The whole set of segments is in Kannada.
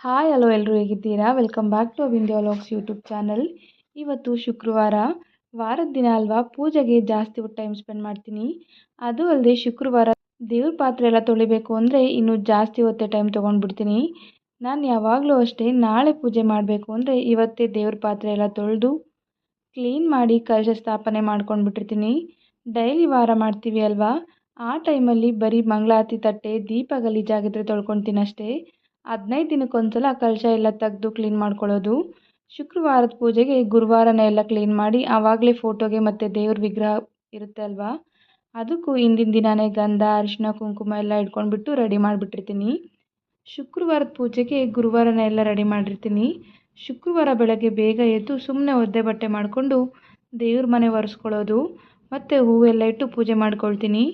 ಹಾಯ್ ಹಲೋ ಎಲ್ಲರೂ ಹೇಗಿದ್ದೀರಾ? ವೆಲ್ಕಮ್ ಬ್ಯಾಕ್ ಟು ವಿಂಡಿಯೋ ಲಾಗ್ಸ್ ಯೂಟ್ಯೂಬ್ ಚಾನಲ್ ಇವತ್ತು ಶುಕ್ರವಾರ. ವಾರದ ದಿನ ಅಲ್ವಾ? ಪೂಜೆಗೆ ಜಾಸ್ತಿ ಟೈಮ್ ಸ್ಪೆಂಡ್ ಮಾಡ್ತೀನಿ. ಅದು ಅಲ್ಲದೆ ಶುಕ್ರವಾರ ದೇವ್ರ ಪಾತ್ರೆ ಎಲ್ಲ ತೊಳಿಬೇಕು ಅಂದರೆ ಇನ್ನೂ ಜಾಸ್ತಿ ಹೊತ್ತೇ ಟೈಮ್ ತೊಗೊಂಡ್ಬಿಡ್ತೀನಿ. ನಾನು ಯಾವಾಗಲೂ ಅಷ್ಟೇ ನಾಳೆ ಪೂಜೆ ಮಾಡಬೇಕು ಅಂದರೆ ಇವತ್ತೇ ದೇವ್ರ ಪಾತ್ರೆ ಎಲ್ಲ ತೊಳೆದು ಕ್ಲೀನ್ ಮಾಡಿ ಕಲಶ ಸ್ಥಾಪನೆ ಮಾಡ್ಕೊಂಡ್ಬಿಟ್ಟಿರ್ತೀನಿ. ಡೈಲಿ ವಾರ ಮಾಡ್ತೀವಿ ಅಲ್ವಾ? ಆ ಟೈಮಲ್ಲಿ ಬರೀ ಮಂಗಳಾತಿ ತಟ್ಟೆ ದೀಪ ಗಲೀಜಾಗಿದ್ರೆ ತೊಳ್ಕೊತೀನಿ ಅಷ್ಟೇ. ಹದಿನೈದು ದಿನಕ್ಕೊಂದ್ಸಲ ಕಲಶ ಎಲ್ಲ ತೆಗೆದು ಕ್ಲೀನ್ ಮಾಡ್ಕೊಳ್ಳೋದು. ಶುಕ್ರವಾರದ ಪೂಜೆಗೆ ಗುರುವಾರನೇ ಎಲ್ಲ ಕ್ಲೀನ್ ಮಾಡಿ ಆವಾಗಲೇ ಫೋಟೋಗೆ ಮತ್ತು ದೇವ್ರ ವಿಗ್ರಹ ಇರುತ್ತೆ ಅಲ್ವಾ? ಅದಕ್ಕೂ ಹಿಂದಿನ ದಿನವೇ ಗಂಧ ಅರಿಶಿನ ಕುಂಕುಮ ಎಲ್ಲ ಇಟ್ಕೊಂಡ್ಬಿಟ್ಟು ರೆಡಿ ಮಾಡಿಬಿಟ್ಟಿರ್ತೀನಿ. ಶುಕ್ರವಾರದ ಪೂಜೆಗೆ ಗುರುವಾರನೇ ಎಲ್ಲ ರೆಡಿ ಮಾಡಿರ್ತೀನಿ. ಶುಕ್ರವಾರ ಬೆಳಗ್ಗೆ ಬೇಗ ಎದ್ದು ಸುಮ್ಮನೆ ಒದ್ದೆ ಬಟ್ಟೆ ಮಾಡಿಕೊಂಡು ದೇವ್ರ ಮನೆ ಒರೆಸ್ಕೊಳ್ಳೋದು ಮತ್ತು ಹೂವೆಲ್ಲ ಇಟ್ಟು ಪೂಜೆ ಮಾಡ್ಕೊಳ್ತೀನಿ.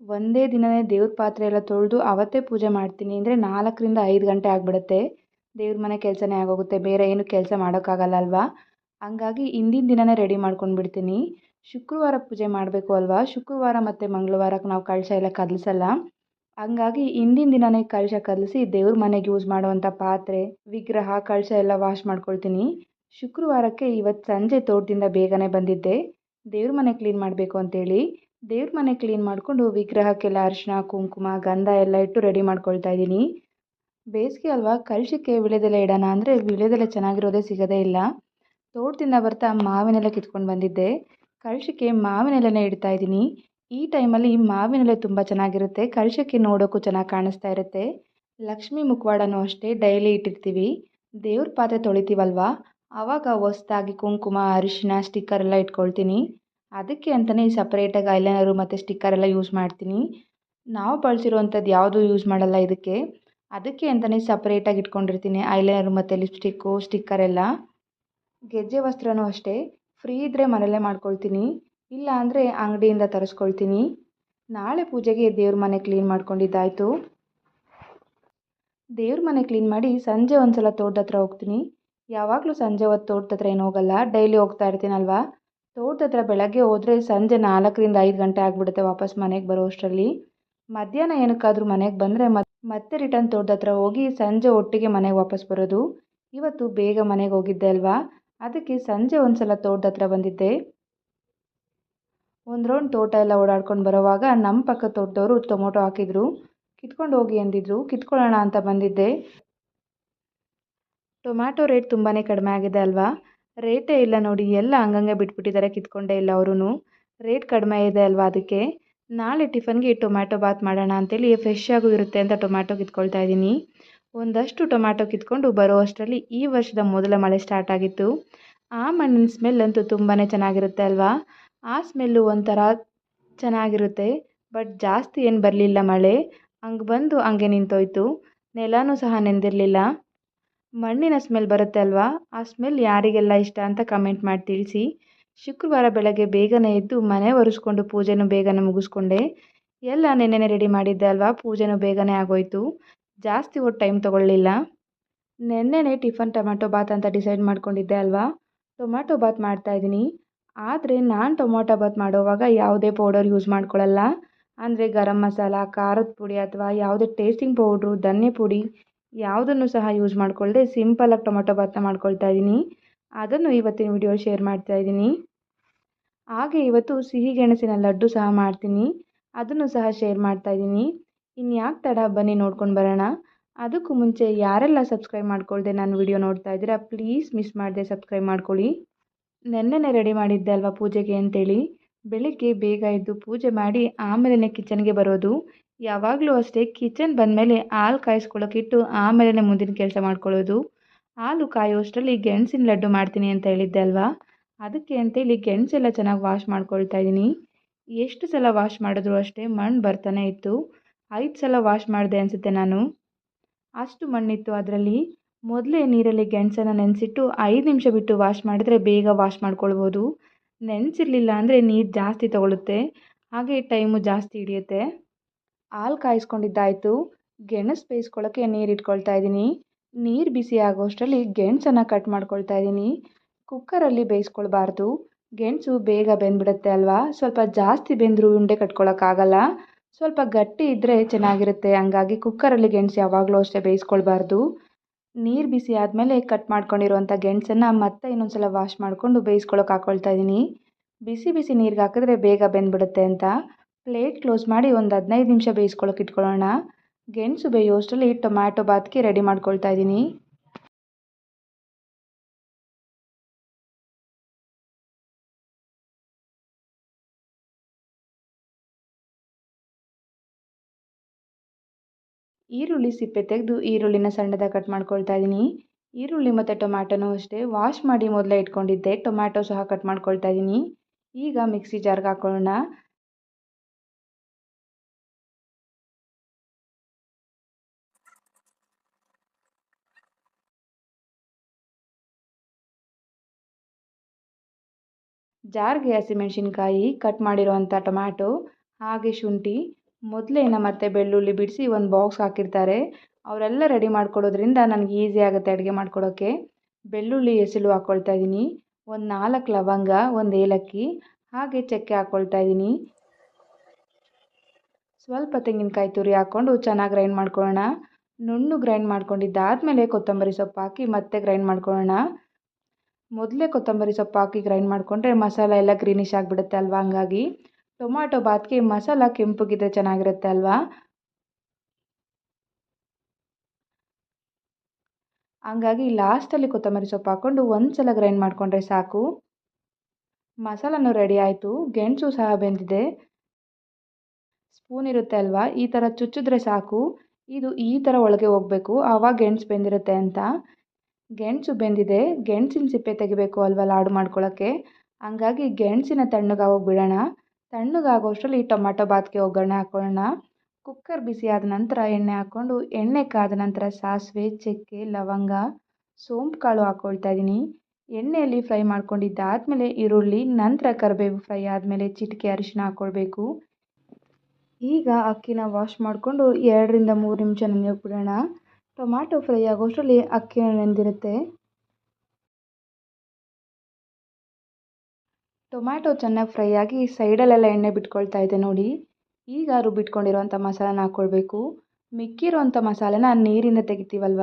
ಒಂದೇ ದಿನವೇ ದೇವ್ರ ಪಾತ್ರೆ ಎಲ್ಲ ತೊಳೆದು ಅವತ್ತೇ ಪೂಜೆ ಮಾಡ್ತೀನಿ ಅಂದರೆ ನಾಲ್ಕರಿಂದ ಐದು ಗಂಟೆ ಆಗಿಬಿಡುತ್ತೆ. ದೇವ್ರ ಮನೆ ಕೆಲಸನೇ ಆಗೋಗುತ್ತೆ, ಬೇರೆ ಏನು ಕೆಲಸ ಮಾಡೋಕ್ಕಾಗಲ್ಲ ಅಲ್ವಾ? ಹಂಗಾಗಿ ಹಿಂದಿನ ದಿನವೇ ರೆಡಿ ಮಾಡ್ಕೊಂಡು ಬಿಡ್ತೀನಿ. ಶುಕ್ರವಾರ ಪೂಜೆ ಮಾಡಬೇಕು ಅಲ್ವಾ? ಶುಕ್ರವಾರ ಮತ್ತು ಮಂಗಳವಾರಕ್ಕೆ ನಾವು ಕಳಶ ಎಲ್ಲ ಕದಲಿಸಲ್ಲ. ಹಂಗಾಗಿ ಹಿಂದಿನ ದಿನವೇ ಕಳಶ ಕದಲಿಸಿ ದೇವ್ರ ಮನೆಗೆ ಯೂಸ್ ಮಾಡುವಂಥ ಪಾತ್ರೆ, ವಿಗ್ರಹ, ಕಳಶ ಎಲ್ಲ ವಾಶ್ ಮಾಡ್ಕೊಳ್ತೀನಿ. ಶುಕ್ರವಾರಕ್ಕೆ ಇವತ್ತು ಸಂಜೆ ತೋಟದಿಂದ ಬೇಗನೆ ಬಂದಿದ್ದೆ. ದೇವ್ರ ಮನೆ ಕ್ಲೀನ್ ಮಾಡಬೇಕು ಅಂತೇಳಿ. ದೇವ್ರ ಮನೆ ಕ್ಲೀನ್ ಮಾಡಿಕೊಂಡು ವಿಗ್ರಹಕ್ಕೆಲ್ಲ ಅರಿಶಿನ ಕುಂಕುಮ, ಗಂಧ ಎಲ್ಲ ಇಟ್ಟು ರೆಡಿ ಮಾಡ್ಕೊಳ್ತಾ ಇದ್ದೀನಿ. ಬೇಸಿಗೆ ಅಲ್ವಾ, ಕಲಶಕ್ಕೆ ವಿಳೆದೆಲೆ ಇಡೋಣ ಅಂದರೆ ವಿಳೆದೆಲೆ ಚೆನ್ನಾಗಿರೋದೇ ಸಿಗೋದೇ ಇಲ್ಲ. ತೋಟದಿಂದ ಬರ್ತಾ ಮಾವಿನೆಲೆ ಕಿತ್ಕೊಂಡು ಬಂದಿದ್ದೆ. ಕಲಶಕ್ಕೆ ಮಾವಿನೆಲೆನೇ ಇಡ್ತಾ ಇದ್ದೀನಿ. ಈ ಟೈಮಲ್ಲಿ ಮಾವಿನೆಲೆ ತುಂಬ ಚೆನ್ನಾಗಿರುತ್ತೆ. ಕಲಶಕ್ಕೆ ನೋಡೋಕ್ಕೂ ಚೆನ್ನಾಗಿ ಕಾಣಿಸ್ತಾ ಇರುತ್ತೆ. ಲಕ್ಷ್ಮೀ ಮುಖವಾಡನೂ ಅಷ್ಟೇ ಡೈಲಿ ಇಟ್ಟಿರ್ತೀವಿ. ದೇವ್ರ ಪಾತ್ರೆ ತೊಳಿತೀವಲ್ವಾ? ಆವಾಗ ಹೊಸ್ದಾಗಿ ಕುಂಕುಮ ಅರಿಶಿನ ಸ್ಟಿಕ್ಕರ್ ಎಲ್ಲ ಇಟ್ಕೊಳ್ತೀನಿ. ಅದಕ್ಕೆ ಅಂತಲೇ ಸಪ್ರೇಟಾಗಿ ಐಲೈನರು ಮತ್ತು ಸ್ಟಿಕ್ಕರ್ ಎಲ್ಲ ಯೂಸ್ ಮಾಡ್ತೀನಿ. ನಾವು ಬಳಸಿರುವಂಥದ್ದು ಯಾವುದೂ ಯೂಸ್ ಮಾಡಲ್ಲ ಇದಕ್ಕೆ. ಅದಕ್ಕೆ ಅಂತಲೇ ಸಪ್ರೇಟಾಗಿ ಇಟ್ಕೊಂಡಿರ್ತೀನಿ ಐಲೈನರು ಮತ್ತು ಲಿಪ್ಸ್ಟಿಕ್ಕು ಸ್ಟಿಕ್ಕರ್ ಎಲ್ಲ. ಗೆಜ್ಜೆ ವಸ್ತ್ರನೂ ಅಷ್ಟೇ. ಫ್ರೀ ಇದ್ದರೆ ಮನೆಯಲ್ಲೇ ಮಾಡ್ಕೊಳ್ತೀನಿ. ಇಲ್ಲ ಅಂದರೆ ಅಂಗಡಿಯಿಂದ ತರಿಸ್ಕೊಳ್ತೀನಿ. ನಾಳೆ ಪೂಜೆಗೆ ದೇವ್ರ ಮನೆ ಕ್ಲೀನ್ ಮಾಡ್ಕೊಂಡಿದ್ದಾಯಿತು. ದೇವ್ರ ಮನೆ ಕ್ಲೀನ್ ಮಾಡಿ ಸಂಜೆ ಒಂದು ಸಲ ತೋಟದ ಹತ್ರ ಹೋಗ್ತೀನಿ. ಯಾವಾಗಲೂ ಸಂಜೆ ಹೊತ್ತು ತೋಟದ ಹತ್ರ ಏನು ಹೋಗಲ್ಲ. ಡೈಲಿ ಹೋಗ್ತಾ ಇರ್ತೀನಲ್ವಾ? ತೋಟದ ಹತ್ರ ಬೆಳಗ್ಗೆ ಹೋದರೆ ಸಂಜೆ ನಾಲ್ಕರಿಂದ ಐದು ಗಂಟೆ ಆಗಿಬಿಡುತ್ತೆ ವಾಪಸ್ ಮನೆಗೆ ಬರೋ ಅಷ್ಟರಲ್ಲಿ ಮಧ್ಯಾಹ್ನ ಏನಕ್ಕಾದರೂ ಮನೆಗೆ ಬಂದರೆ ಮತ್ತೆ ರಿಟರ್ನ್ ತೋಟದ ಹತ್ರ ಹೋಗಿ ಸಂಜೆ ಒಟ್ಟಿಗೆ ಮನೆಗೆ ವಾಪಸ್ ಬರೋದು. ಇವತ್ತು ಬೇಗ ಮನೆಗೆ ಹೋಗಿದ್ದೆ ಅಲ್ವಾ? ಅದಕ್ಕೆ ಸಂಜೆ ಒಂದು ಸಲ ತೋಟದ ಹತ್ರ ಬಂದಿದ್ದೆ. ಒಂದು ರೌಂಡ್ ತೋಟ ಎಲ್ಲ ಓಡಾಡ್ಕೊಂಡು ಬರೋವಾಗ ನಮ್ಮ ಪಕ್ಕ ತೋಟದವರು ಟೊಮೊಟೊ ಹಾಕಿದ್ರು. ಕಿತ್ಕೊಂಡು ಹೋಗಿ ಅಂದಿದ್ರು. ಕಿತ್ಕೊಳ್ಳೋಣ ಅಂತ ಬಂದಿದ್ದೆ. ಟೊಮ್ಯಾಟೊ ರೇಟ್ ತುಂಬಾ ಕಡಿಮೆ ಆಗಿದೆ ಅಲ್ವಾ? ರೇಟೇ ಇಲ್ಲ ನೋಡಿ, ಎಲ್ಲ ಹಂಗಂಗೆ ಬಿಟ್ಬಿಟ್ಟಿದ್ದಾರೆ ಕಿತ್ಕೊಂಡೇ ಇಲ್ಲ ಅವರೂ ರೇಟ್ ಕಡಿಮೆ ಇದೆ ಅಲ್ವಾ ಅದಕ್ಕೆ? ನಾಳೆ ಟಿಫನ್ಗೆ ಟೊಮ್ಯಾಟೊ ಬಾತ್ ಮಾಡೋಣ ಅಂತೇಳಿ ಫ್ರೆಶ್ ಆಗೂ ಇರುತ್ತೆ ಅಂತ ಟೊಮ್ಯಾಟೊ ಕಿತ್ಕೊಳ್ತಾ ಇದ್ದೀನಿ. ಒಂದಷ್ಟು ಟೊಮ್ಯಾಟೊ ಕಿತ್ಕೊಂಡು ಬರೋ ಅಷ್ಟರಲ್ಲಿ ಈ ವರ್ಷದ ಮೊದಲ ಮಳೆ ಸ್ಟಾರ್ಟ್ ಆಗಿತ್ತು. ಆ ಮಣ್ಣಿನ ಸ್ಮೆಲ್ ಅಂತೂ ತುಂಬಾ ಚೆನ್ನಾಗಿರುತ್ತೆ ಅಲ್ವಾ? ಆ ಸ್ಮೆಲ್ಲು ಒಂಥರ ಚೆನ್ನಾಗಿರುತ್ತೆ ಬಟ್ ಜಾಸ್ತಿ ಏನು ಬರಲಿಲ್ಲ ಮಳೆ. ಹಂಗೆ ಬಂದು ಹಂಗೆ ನಿಂತೋಯ್ತು. ನೆಲನೂ ಸಹ ನೆಂದಿರಲಿಲ್ಲ. ಮಣ್ಣಿನ ಸ್ಮೆಲ್ ಬರುತ್ತೆ ಅಲ್ವಾ? ಆ ಸ್ಮೆಲ್ ಯಾರಿಗೆಲ್ಲ ಇಷ್ಟ ಅಂತ ಕಮೆಂಟ್ ಮಾಡಿ ತಿಳಿಸಿ. ಶುಕ್ರವಾರ ಬೆಳಗ್ಗೆ ಬೇಗನೆ ಎದ್ದು ಮನೆ ಒರೆಸ್ಕೊಂಡು ಪೂಜೆನೂ ಬೇಗನೆ ಮುಗಿಸ್ಕೊಂಡೆ. ಎಲ್ಲ ನೆನ್ನೆನೆ ರೆಡಿ ಮಾಡಿದ್ದೆ ಅಲ್ವಾ? ಪೂಜೆನೂ ಬೇಗನೆ ಆಗೋಯ್ತು. ಜಾಸ್ತಿ ಹೊತ್ತು ಟೈಮ್ ತೊಗೊಳ್ಳಿಲ್ಲ. ನೆನ್ನೆನೆ ಟಿಫನ್ ಟೊಮ್ಯಾಟೊ ಬಾತ್ ಅಂತ ಡಿಸೈಡ್ ಮಾಡ್ಕೊಂಡಿದ್ದೆ ಅಲ್ವಾ? ಟೊಮ್ಯಾಟೊ ಬಾತ್ ಮಾಡ್ತಾಯಿದ್ದೀನಿ ಆದರೆ ನಾನು ಟೊಮೊಟೊ ಬಾತ್ ಮಾಡೋವಾಗ ಯಾವುದೇ ಪೌಡರ್ ಯೂಸ್ ಮಾಡ್ಕೊಳ್ಳಲ್ಲ ಅಂದರೆ ಗರಂ ಮಸಾಲ, ಖಾರದ ಪುಡಿ ಅಥವಾ ಯಾವುದೇ ಟೇಸ್ಟಿಂಗ್ ಪೌಡ್ರು ಧನ್ಯ ಪುಡಿ ಯಾವುದನ್ನು ಸಹ ಯೂಸ್ ಮಾಡಿಕೊಳ್ಳದೆ ಸಿಂಪಲಾಗಿ ಟೊಮೆಟೊ ಬಾತನ್ನ ಮಾಡ್ಕೊಳ್ತಾ ಇದ್ದೀನಿ. ಅದನ್ನು ಇವತ್ತಿನ ವಿಡಿಯೋ ಶೇರ್ ಮಾಡ್ತಾ ಇದ್ದೀನಿ. ಹಾಗೆ ಇವತ್ತು ಸಿಹಿ ಗೆಣಸಿನ ಲಡ್ಡು ಸಹ ಮಾಡ್ತೀನಿ. ಅದನ್ನು ಸಹ ಶೇರ್ ಮಾಡ್ತಾ ಇದ್ದೀನಿ. ಇನ್ಯಾಕೆ ತಡ ಬನ್ನಿ ನೋಡ್ಕೊಂಡು ಬರೋಣ. ಅದಕ್ಕೂ ಮುಂಚೆ ಯಾರೆಲ್ಲ ಸಬ್ಸ್ಕ್ರೈಬ್ ಮಾಡ್ಕೊಳ್ಳದೆ ನಾನು ವಿಡಿಯೋ ನೋಡ್ತಾ ಇದ್ದೀರಾ ಪ್ಲೀಸ್ ಮಿಸ್ ಮಾಡದೆ ಸಬ್ಸ್ಕ್ರೈಬ್ ಮಾಡ್ಕೊಳ್ಳಿ. ನೆನ್ನೆನೇ ರೆಡಿ ಮಾಡಿದ್ದೆ ಅಲ್ವಾ ಪೂಜೆಗೆ ಅಂತೇಳಿ. ಬೆಳಿಗ್ಗೆ ಬೇಗ ಎದ್ದು ಪೂಜೆ ಮಾಡಿ ಆಮೇಲೆ ಕಿಚನ್ಗೆ ಬರೋದು. ಯಾವಾಗಲೂ ಅಷ್ಟೇ ಕಿಚನ್ ಬಂದಮೇಲೆ ಹಾಲು ಕಾಯಿಸ್ಕೊಳ್ಳೋಕ್ಕಿಟ್ಟು ಆಮೇಲೆ ಮುಂದಿನ ಕೆಲಸ ಮಾಡ್ಕೊಳ್ಳೋದು. ಹಾಲು ಕಾಯೋಷ್ಟರಲ್ಲಿ ಗೆಣಸಿನ ಲಡ್ಡು ಮಾಡ್ತೀನಿ ಅಂತ ಹೇಳಿದ್ದೆ ಅಲ್ವಾ? ಅದಕ್ಕೆ ಅಂತೇಳಿ ಗೆಣಸೆಲ್ಲ ಚೆನ್ನಾಗಿ ವಾಶ್ ಮಾಡ್ಕೊಳ್ತಾ ಇದ್ದೀನಿ ಎಷ್ಟು ಸಲ ವಾಶ್ ಮಾಡಿದ್ರು ಅಷ್ಟೇ ಮಣ್ಣು ಬರ್ತಾನೆ ಇತ್ತು. ಐದು ಸಲ ವಾಶ್ ಮಾಡಿದೆ ಅನಿಸುತ್ತೆ ನಾನು. ಅಷ್ಟು ಮಣ್ಣಿತ್ತು ಅದರಲ್ಲಿ. ಮೊದಲೇ ನೀರಲ್ಲಿ ಗೆಣಸನ್ನು ನೆನೆಸಿಟ್ಟು ಐದು ನಿಮಿಷ ಬಿಟ್ಟು ವಾಶ್ ಮಾಡಿದರೆ ಬೇಗ ವಾಶ್ ಮಾಡ್ಕೊಳ್ಬೋದು. ನೆನೆಸಿರ್ಲಿಲ್ಲ ಅಂದರೆ ನೀರು ಜಾಸ್ತಿ ತಗೊಳುತ್ತೆ. ಹಾಗೆ ಟೈಮು ಜಾಸ್ತಿ ಹಿಡಿಯುತ್ತೆ. ಹಾಲು ಕಾಯಿಸ್ಕೊಂಡಿದ್ದಾಯಿತು. ಗೆಣಸು ಬೇಯಿಸ್ಕೊಳ್ಳೋಕ್ಕೆ ನೀರು ಇಟ್ಕೊಳ್ತಾ ಇದ್ದೀನಿ ನೀರು ಬಿಸಿ ಆಗೋಷ್ಟರಲ್ಲಿ ಗೆಣಸನ್ನು ಕಟ್ ಮಾಡ್ಕೊಳ್ತಾ ಇದ್ದೀನಿ ಕುಕ್ಕರಲ್ಲಿ ಬೇಯಿಸ್ಕೊಳ್ಬಾರ್ದು. ಗೆಣಸು ಬೇಗ ಬೆಂದ್ಬಿಡುತ್ತೆ ಅಲ್ವಾ? ಸ್ವಲ್ಪ ಜಾಸ್ತಿ ಬೆಂದರೂ ಉಂಡೆ ಕಟ್ಕೊಳ್ಳೋಕ್ಕಾಗಲ್ಲ ಸ್ವಲ್ಪ ಗಟ್ಟಿ ಇದ್ದರೆ ಚೆನ್ನಾಗಿರುತ್ತೆ. ಹಂಗಾಗಿ ಕುಕ್ಕರಲ್ಲಿ ಗೆಣಸು ಯಾವಾಗಲೂ ಅಷ್ಟೇ ಬೇಯಿಸ್ಕೊಳ್ಬಾರ್ದು. ನೀರು ಬಿಸಿ ಆದಮೇಲೆ ಕಟ್ ಮಾಡ್ಕೊಂಡಿರುವಂಥ ಗೆಣಸನ್ನು ಮತ್ತೆ ಇನ್ನೊಂದು ಸಲ ವಾಶ್ ಮಾಡಿಕೊಂಡು ಬೇಯಿಸ್ಕೊಳ್ಳೋಕೆ ಹಾಕ್ಕೊಳ್ತಾ ಇದ್ದೀನಿ ಬಿಸಿ ಬಿಸಿ ನೀರಿಗೆ ಹಾಕಿದ್ರೆ ಬೇಗ ಬೆಂದ್ಬಿಡುತ್ತೆ ಅಂತ. ಪ್ಲೇಟ್ ಕ್ಲೋಸ್ ಮಾಡಿ ಒಂದು ಹದಿನೈದು ನಿಮಿಷ ಬೇಯಿಸ್ಕೊಳ್ಳೋಕೆ ಇಟ್ಕೊಳ್ಳೋಣ. ಗೆಣಸು ಬೇಯೋಷ್ಟರಲ್ಲಿ ಟೊಮ್ಯಾಟೊ ಬಾತ್ಗೆ ರೆಡಿ ಮಾಡ್ಕೊಳ್ತಾ ಇದ್ದೀನಿ. ಈರುಳ್ಳಿ ಸಿಪ್ಪೆ ತೆಗೆದು ಈರುಳ್ಳಿನ ಸಣ್ಣದಾಗಿ ಕಟ್ ಮಾಡ್ಕೊಳ್ತಾ ಇದ್ದೀನಿ. ಈರುಳ್ಳಿ ಮತ್ತು ಟೊಮ್ಯಾಟೊನೂ ಅಷ್ಟೇ. ವಾಶ್ ಮಾಡಿ ಮೊದಲೇ ಇಟ್ಕೊಂಡಿದ್ದೆ. ಟೊಮ್ಯಾಟೊ ಸಹ ಕಟ್ ಮಾಡ್ಕೊಳ್ತಾ ಇದ್ದೀನಿ. ಈಗ ಮಿಕ್ಸಿ ಜಾರ್ಗೆ ಹಾಕೊಳ್ಳೋಣ. ಜಾರ್ಗೆ ಹಸಿಮೆಣಸಿನ್ಕಾಯಿ ಕಟ್ ಮಾಡಿರೋವಂಥ ಟೊಮ್ಯಾಟೊ, ಹಾಗೆ ಶುಂಠಿ ಮೊದಲೇನ ಮತ್ತು ಬೆಳ್ಳುಳ್ಳಿ ಬಿಡಿಸಿ ಒಂದು ಬಾಕ್ಸ್ ಹಾಕಿರ್ತಾರೆ. ಅವರೆಲ್ಲ ರೆಡಿ ಮಾಡ್ಕೊಡೋದ್ರಿಂದ ನನಗೆ ಈಸಿ ಆಗುತ್ತೆ ಅಡುಗೆ ಮಾಡ್ಕೊಡೋಕ್ಕೆ ಬೆಳ್ಳುಳ್ಳಿ ಎಸಳು ಹಾಕ್ಕೊಳ್ತಾ ಇದ್ದೀನಿ ಒಂದು ನಾಲ್ಕು ಲವಂಗ, ಒಂದು ಏಲಕ್ಕಿ, ಹಾಗೆ ಚಕ್ಕೆ ಹಾಕ್ಕೊಳ್ತಾ ಇದ್ದೀನಿ ಸ್ವಲ್ಪ ತೆಂಗಿನಕಾಯಿ ತುರಿ ಹಾಕ್ಕೊಂಡು ಚೆನ್ನಾಗಿ ಗ್ರೈಂಡ್ ಮಾಡ್ಕೊಳ್ಳೋಣ ನುಣ್ಣು ಗ್ರೈಂಡ್ ಮಾಡ್ಕೊಂಡಿದ್ದಾದಮೇಲೆ ಕೊತ್ತಂಬರಿ ಸೊಪ್ಪು ಹಾಕಿ ಮತ್ತೆ ಗ್ರೈಂಡ್ ಮಾಡ್ಕೊಳ್ಳೋಣ ಮೊದಲೇ ಕೊತ್ತಂಬರಿ ಸೊಪ್ಪು ಹಾಕಿ ಗ್ರೈಂಡ್ ಮಾಡಿಕೊಂಡ್ರೆ ಮಸಾಲ ಎಲ್ಲ ಗ್ರೀನಿಶ್ ಆಗಿಬಿಡುತ್ತೆ ಅಲ್ವಾ? ಹಂಗಾಗಿ ಟೊಮಾಟೊ, ಬಾತ್ಗೆ, ಮಸಾಲ ಕೆಂಪುಗಿದ್ರೆ ಚೆನ್ನಾಗಿರುತ್ತೆ ಅಲ್ವಾ? ಹಂಗಾಗಿ ಲಾಸ್ಟಲ್ಲಿ ಕೊತ್ತಂಬರಿ ಸೊಪ್ಪು ಹಾಕ್ಕೊಂಡು ಒಂದು ಸಲ ಗ್ರೈಂಡ್ ಮಾಡಿಕೊಂಡ್ರೆ ಸಾಕು. ಮಸಾಲನೂ ರೆಡಿ ಆಯಿತು. ಗೆಣಸು ಸಹ ಬೆಂದಿದೆ. ಸ್ಪೂನ್ ಇರುತ್ತೆ ಅಲ್ವಾ? ಈ ಥರ ಚುಚ್ಚಿದ್ರೆ ಸಾಕು. ಇದು ಈ ಥರ ಒಳಗೆ ಹೋಗಬೇಕು. ಆವಾಗ ಗೆಣಸು ಬೆಂದಿರುತ್ತೆ ಅಂತ. ಗೆಣಸು ಬೆಂದಿದೆ. ಗೆಣಸಿನ ಸಿಪ್ಪೆ ತೆಗಿಬೇಕು ಅಲ್ವಾ ಲಾಡು ಮಾಡ್ಕೊಳ್ಳೋಕ್ಕೆ ಹಂಗಾಗಿ ಗೆಣಸಿನ ತಣ್ಣಗಾಗೋಗಿ ಬಿಡೋಣ. ತಣ್ಣಗಾಗೋಷ್ಟರಲ್ಲಿ ಟೊಮಾಟೊ ಬಾತ್ಗೆ ಒಗ್ಗರಣೆ ಹಾಕ್ಕೊಳ್ಳೋಣ ಕುಕ್ಕರ್ ಬಿಸಿ ಆದ ನಂತರ ಎಣ್ಣೆ ಹಾಕ್ಕೊಂಡು, ಎಣ್ಣೆ ಕಾದ ನಂತರ ಸಾಸಿವೆ, ಚಕ್ಕೆ, ಲವಂಗ, ಸೋಂಪು ಕಾಳು ಹಾಕ್ಕೊಳ್ತಾ ಇದ್ದೀನಿ ಎಣ್ಣೆಯಲ್ಲಿ ಫ್ರೈ ಮಾಡ್ಕೊಂಡಿದ್ದಾದಮೇಲೆ ಈರುಳ್ಳಿ, ನಂತರ ಕರಿಬೇವು ಫ್ರೈ ಆದಮೇಲೆ ಚಿಟಿಕೆ ಅರಿಶಿನ ಹಾಕ್ಕೊಳ್ಬೇಕು ಈಗ ಅಕ್ಕಿನ ವಾಶ್ ಮಾಡಿಕೊಂಡು ಎರಡರಿಂದ ಮೂರು ನಿಮಿಷ ನೆನೆಯೋಕೆ ಬಿಡೋಣ. ಟೊಮ್ಯಾಟೊ ಫ್ರೈ ಆಗೋಷ್ಟರಲ್ಲಿ ಅಕ್ಕಿ ನೆಂದಿರುತ್ತೆ. ಟೊಮ್ಯಾಟೊ ಚೆನ್ನಾಗಿ ಫ್ರೈ ಆಗಿ ಸೈಡಲ್ಲೆಲ್ಲ ಎಣ್ಣೆ ಬಿಟ್ಕೊಳ್ತಾ ಇದೆ ನೋಡಿ. ಈಗ ರುಬ್ಬಿಟ್ಕೊಂಡಿರೋಂಥ ಮಸಾಲನ ಹಾಕ್ಕೊಳ್ಬೇಕು. ಮಿಕ್ಕಿರೋಂಥ ಮಸಾಲೆನ ನೀರಿಂದ ತೆಗಿತೀವಲ್ವ?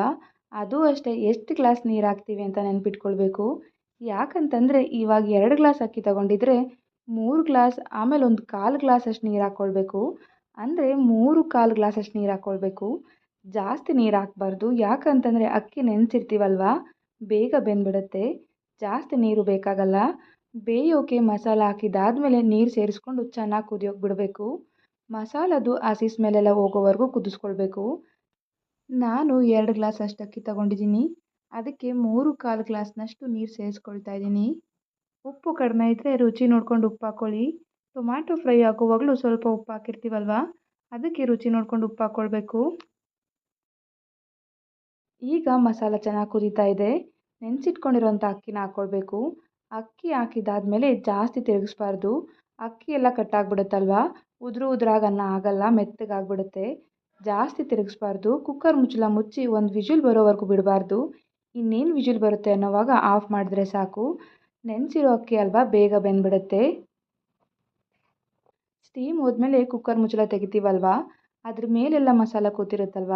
ಅದು ಅಷ್ಟೇ, ಎಷ್ಟು ಗ್ಲಾಸ್ ನೀರು ಹಾಕ್ತೀವಿ ಅಂತ ನೆನ್ಪಿಟ್ಕೊಳ್ಬೇಕು. ಯಾಕಂತಂದರೆ ಇವಾಗ ಎರಡು ಗ್ಲಾಸ್ ಅಕ್ಕಿ ತಗೊಂಡಿದ್ರೆ ಮೂರು ಗ್ಲಾಸ್, ಆಮೇಲೆ ಒಂದು ಕಾಲು ಗ್ಲಾಸಷ್ಟು ನೀರು ಹಾಕ್ಕೊಳ್ಬೇಕು. ಅಂದರೆ ಮೂರು ಕಾಲು ಗ್ಲಾಸಷ್ಟು ನೀರು ಹಾಕ್ಕೊಳ್ಬೇಕು. ಜಾಸ್ತಿ ನೀರು ಹಾಕ್ಬಾರ್ದು. ಯಾಕಂತಂದರೆ ಅಕ್ಕಿ ನೆನೆಸಿರ್ತೀವಲ್ವ? ಬೇಗ ಬೆಂದ್ಬಿಡುತ್ತೆ. ಜಾಸ್ತಿ ನೀರು ಬೇಕಾಗಲ್ಲ. ಬೇಯೋಕೆ ಮಸಾಲ ಹಾಕಿದಾದ್ಮೇಲೆ ನೀರು ಸೇರಿಸ್ಕೊಂಡು ಚೆನ್ನಾಗಿ ಕುದಿಯೋಕೆ ಬಿಡಬೇಕು. ಮಸಾಲದು ಹಸಿ ಮೇಲೆಲ್ಲ ಹೋಗೋವರೆಗೂ ಕುದಿಸ್ಕೊಳ್ಬೇಕು. ನಾನು ಎರಡು ಗ್ಲಾಸ್ ಅಷ್ಟು ಅಕ್ಕಿ ತಗೊಂಡಿದ್ದೀನಿ. ಅದಕ್ಕೆ ಮೂರು ಕಾಲು ಗ್ಲಾಸ್ನಷ್ಟು ನೀರು ಸೇರಿಸ್ಕೊಳ್ತಾ ಇದ್ದೀನಿ. ಉಪ್ಪು ಕಡಿಮೆ ಇದ್ದರೆ ರುಚಿ ನೋಡ್ಕೊಂಡು ಉಪ್ಪು ಹಾಕ್ಕೊಳ್ಳಿ ಟೊಮ್ಯಾಟೊ ಫ್ರೈ ಹಾಕುವಾಗಲೂ ಸ್ವಲ್ಪ ಉಪ್ಪು ಹಾಕಿರ್ತೀವಲ್ವ? ಅದಕ್ಕೆ ರುಚಿ ನೋಡ್ಕೊಂಡು ಉಪ್ಪು ಹಾಕ್ಕೊಳ್ಬೇಕು ಈಗ ಮಸಾಲ ಚೆನ್ನಾಗಿ ಕುದೀತಾ ಇದೆ. ನೆನೆಸಿಟ್ಕೊಂಡಿರೋಂಥ ಅಕ್ಕಿನ ಹಾಕ್ಕೊಳ್ಬೇಕು ಅಕ್ಕಿ ಹಾಕಿದಾದ್ಮೇಲೆ ಜಾಸ್ತಿ ತಿರುಗಿಸ್ಬಾರ್ದು. ಅಕ್ಕಿ ಎಲ್ಲ ಕಟ್ಟಾಗ್ಬಿಡುತ್ತಲ್ವಾ? ಉದುರು ಉದುರಾಗಿ ಅನ್ನ ಆಗಲ್ಲ, ಮೆತ್ತಗಾಗ್ಬಿಡುತ್ತೆ. ಜಾಸ್ತಿ ತಿರುಗಿಸ್ಬಾರ್ದು. ಕುಕ್ಕರ್ ಮುಚ್ಚಲ ಮುಚ್ಚಿ ಒಂದು ವಿಜಿಲ್ ಬರೋವರೆಗೂ ಬಿಡಬಾರ್ದು. ಇನ್ನೇನು ವಿಜಿಲ್ ಬರುತ್ತೆ ಅನ್ನೋವಾಗ ಆಫ್ ಮಾಡಿದ್ರೆ ಸಾಕು. ನೆನೆಸಿರೋ ಅಕ್ಕಿ ಅಲ್ವಾ ಬೇಗ ಬೆಂದ್ಬಿಡುತ್ತೆ. ಸ್ಟೀಮ್ ಹೋದ್ಮೇಲೆ ಕುಕ್ಕರ್ ಮುಚ್ಚಳ ತೆಗಿತೀವಲ್ವಾ? ಅದ್ರ ಮೇಲೆಲ್ಲ ಮಸಾಲ ಕೂತಿರುತ್ತಲ್ವ?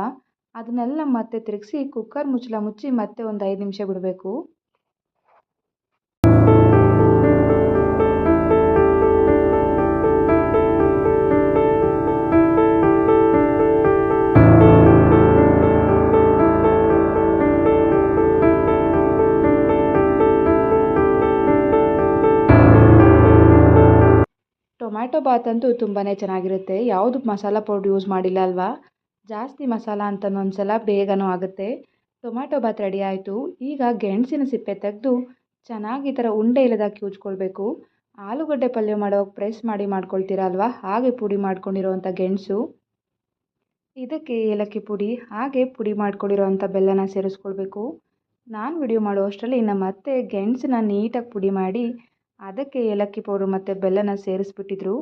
ಅದನ್ನೆಲ್ಲ ಮತ್ತೆ ತಿರುಗಿಸಿ ಕುಕ್ಕರ್ ಮುಚ್ಚಳ ಮುಚ್ಚಿ ಮತ್ತೆ ಒಂದು ಐದು ನಿಮಿಷ ಬಿಡಬೇಕು. ಟೊಮ್ಯಾಟೊ ಬಾತ್ ಅಂತೂ ತುಂಬಾ ಚೆನ್ನಾಗಿರುತ್ತೆ. ಯಾವುದು ಮಸಾಲ ಪೌಡ್ರ್ ಯೂಸ್ ಮಾಡಿಲ್ಲ ಅಲ್ವಾ? ಜಾಸ್ತಿ ಮಸಾಲ ಅಂತನೂ ಸಲ ಬೇಗನೂ ಆಗುತ್ತೆ. ಟೊಮ್ಯಾಟೊ ಬಾತ್ ರೆಡಿ ಆಯಿತು. ಈಗ ಗೆಣಸಿನ ಸಿಪ್ಪೆ ತೆಗೆದು ಚೆನ್ನಾಗಿ ಈ ಥರ ಉಂಡೆ ಇಲ್ಲದಾಗಿ ಕಿವುಚ್ಕೊಳ್ಬೇಕು ಆಲೂಗಡ್ಡೆ ಪಲ್ಯ ಮಾಡೋವಾಗ ಪ್ರೆಸ್ ಮಾಡಿ ಮಾಡ್ಕೊಳ್ತೀರ ಅಲ್ವಾ? ಹಾಗೆ ಪುಡಿ ಮಾಡ್ಕೊಂಡಿರೋವಂಥ ಗೆಣಸು. ಇದಕ್ಕೆ ಏಲಕ್ಕಿ ಪುಡಿ, ಹಾಗೆ ಪುಡಿ ಮಾಡ್ಕೊಂಡಿರೋವಂಥ ಬೆಲ್ಲನ ಸೇರಿಸ್ಕೊಳ್ಬೇಕು. ನಾನು ವಿಡಿಯೋ ಮಾಡುವಷ್ಟರಲ್ಲಿ ನಮ್ಮ ಅತ್ತೆ ಗೆಣಸನ್ನ ನೀಟಾಗಿ ಪುಡಿ ಮಾಡಿ ಅದಕ್ಕೆ ಏಲಕ್ಕಿ ಪೌಡ್ರ್ ಮತ್ತು ಬೆಲ್ಲನ ಸೇರಿಸ್ಬಿಟ್ಟಿದ್ರು.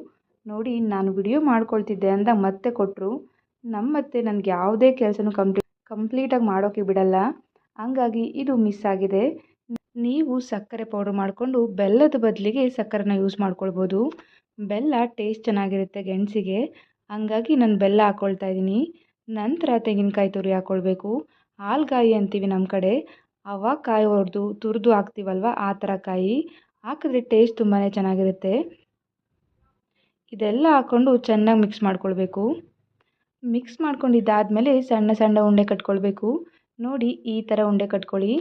ನೋಡಿ, ನಾನು ವಿಡಿಯೋ ಮಾಡ್ಕೊಳ್ತಿದ್ದೆ ಅಂದಾಗ ಮತ್ತೆ ಕೊಟ್ಟರು ನಮ್ಮತ್ತೆ ನನಗೆ ಯಾವುದೇ ಕೆಲಸನೂ ಕಂಪ್ಲೀಟ್ ಕಂಪ್ಲೀಟಾಗಿ ಮಾಡೋಕ್ಕೆ ಬಿಡಲ್ಲ. ಹಂಗಾಗಿ ಇದು ಮಿಸ್ ಆಗಿದೆ. ನೀವು ಸಕ್ಕರೆ ಪೌಡ್ರ್ ಮಾಡಿಕೊಂಡು ಬೆಲ್ಲದ ಬದಲಿಗೆ ಸಕ್ಕರೆನ ಯೂಸ್ ಮಾಡ್ಕೊಳ್ಬೋದು. ಬೆಲ್ಲ ಟೇಸ್ಟ್ ಚೆನ್ನಾಗಿರುತ್ತೆ ಗೆಣಸಿಗೆ. ಹಂಗಾಗಿ ನಾನು ಬೆಲ್ಲ ಹಾಕ್ಕೊಳ್ತಾ ಇದ್ದೀನಿ. ನಂತರ ತೆಂಗಿನಕಾಯಿ ತುರಿ ಹಾಕ್ಕೊಳ್ಬೇಕು ಹಾಲ್ಗಾಯಿ ಅಂತೀವಿ ನಮ್ಮ ಕಡೆ. ಅವ ಕಾಯಿ ಹೊಡೆದು ತುರಿದು ಹಾಕ್ತೀವಲ್ವ? ಆ ಥರ ಕಾಯಿ. ಹಾಕಿದ್ರೆ ಟೇಸ್ಟ್ ತುಂಬಾ ಚೆನ್ನಾಗಿರುತ್ತೆ. ಇದೆಲ್ಲ ಹಾಕ್ಕೊಂಡು ಚೆನ್ನಾಗಿ ಮಿಕ್ಸ್ ಮಾಡ್ಕೊಳ್ಬೇಕು. ಮಿಕ್ಸ್ ಮಾಡ್ಕೊಂಡಿದ್ದಾದಮೇಲೆ ಸಣ್ಣ ಸಣ್ಣ ಉಂಡೆ ಕಟ್ಕೊಳ್ಬೇಕು. ನೋಡಿ ಈ ಥರ ಉಂಡೆ ಕಟ್ಕೊಳ್ಳಿ.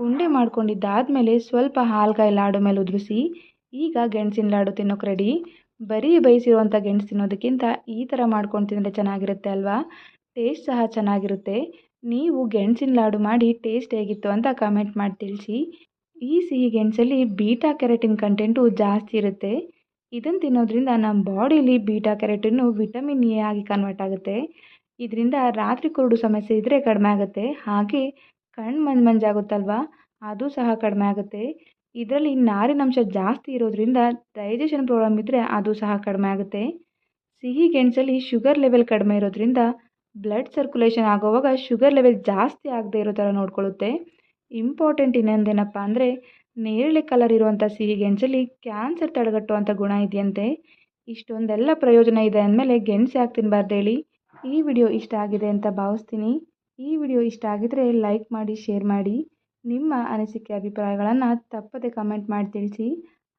ಉಂಡೆ ಮಾಡ್ಕೊಂಡಿದ್ದಾದಮೇಲೆ ಸ್ವಲ್ಪ ಹಾಲ್ಕಾಯಿ ಲಾಡು ಮೇಲೆ ಉದುರಿಸಿ, ಈಗ ಗೆಣಸಿನ ಲಾಡು ತಿನ್ನೋಕೆ ರೆಡಿ ಬರೀ ಬೇಯಿಸಿರುವಂಥ ಗೆಣಸು ತಿನ್ನೋದಕ್ಕಿಂತ ಈ ಥರ ಮಾಡ್ಕೊಂಡು ತಿಂದರೆ ಚೆನ್ನಾಗಿರುತ್ತೆ ಅಲ್ವಾ? ಟೇಸ್ಟ್ ಸಹ ಚೆನ್ನಾಗಿರುತ್ತೆ. ನೀವು ಗೆಣಸಿನ ಲಾಡು ಮಾಡಿ ಟೇಸ್ಟ್ ಹೇಗಿತ್ತು ಅಂತ ಕಮೆಂಟ್ ಮಾಡಿ ತಿಳಿಸಿ. ಈ ಸಿಹಿ ಗೆಣಸಲ್ಲಿ ಬೀಟಾ ಕೆರೆಟಿನ್ ಕಂಟೆಂಟು ಜಾಸ್ತಿ ಇರುತ್ತೆ. ಇದನ್ನು ತಿನ್ನೋದ್ರಿಂದ ನಮ್ಮ ಬಾಡಿಲಿ ಬೀಟಾ ಕೆರೆಟಿನ್ನು ವಿಟಮಿನ್ ಎ ಆಗಿ ಕನ್ವರ್ಟ್ ಆಗುತ್ತೆ. ಇದರಿಂದ ರಾತ್ರಿ ಕುರುಡು ಸಮಸ್ಯೆ ಇದ್ದರೆ ಕಡಿಮೆ ಆಗುತ್ತೆ. ಹಾಗೆ ಕಣ್ಣು ಮಂಜು ಮಂಜಾಗುತ್ತಲ್ವಾ ಅದು ಸಹ ಕಡಿಮೆ ಆಗುತ್ತೆ. ಇದರಲ್ಲಿ ನಾರಿನಂಶ ಜಾಸ್ತಿ ಇರೋದ್ರಿಂದ ಡೈಜೆಷನ್ ಪ್ರಾಬ್ಲಮ್ ಇದ್ದರೆ ಅದು ಸಹ ಕಡಿಮೆ ಆಗುತ್ತೆ. ಸಿಹಿ ಗೆಣಸಲ್ಲಿ ಶುಗರ್ ಲೆವೆಲ್ ಕಡಿಮೆ ಇರೋದ್ರಿಂದ ಬ್ಲಡ್ ಸರ್ಕ್ಯುಲೇಷನ್ ಆಗೋವಾಗ ಶುಗರ್ ಲೆವೆಲ್ ಜಾಸ್ತಿ ಆಗದೆ ಇರೋ ಥರ ನೋಡ್ಕೊಳ್ಳುತ್ತೆ. ಇಂಪಾರ್ಟೆಂಟ್ ಇನ್ನೊಂದೇನಪ್ಪ ಅಂದರೆ ನೇರಳೆ ಕಲರ್ ಇರುವಂಥ ಸಿಹಿ ಗೆಣಸಲ್ಲಿ ಕ್ಯಾನ್ಸರ್ ತಡೆಗಟ್ಟುವಂಥ ಗುಣ ಇದೆಯಂತೆ. ಇಷ್ಟೊಂದೆಲ್ಲ ಪ್ರಯೋಜನ ಇದೆ ಅಂದಮೇಲೆ ಗೆಣಸು ಯಾಕೆ ತಿನ್ನಬಾರ್ದು ಹೇಳಿ. ಈ ವಿಡಿಯೋ ಇಷ್ಟ ಆಗಿದೆ ಅಂತ ಭಾವಿಸ್ತೀನಿ. ಈ ವಿಡಿಯೋ ಇಷ್ಟ ಆಗಿದರೆ ಲೈಕ್ ಮಾಡಿ ಶೇರ್ ಮಾಡಿ. ನಿಮ್ಮ ಅನಿಸಿಕೆ, ಅಭಿಪ್ರಾಯಗಳನ್ನು ತಪ್ಪದೆ ಕಮೆಂಟ್ ಮಾಡಿ ತಿಳಿಸಿ.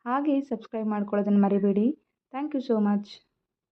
ಹಾಗೆ ಸಬ್ಸ್ಕ್ರೈಬ್ ಮಾಡ್ಕೊಳ್ಳೋದನ್ನು ಮರಿಬೇಡಿ. Thank you so much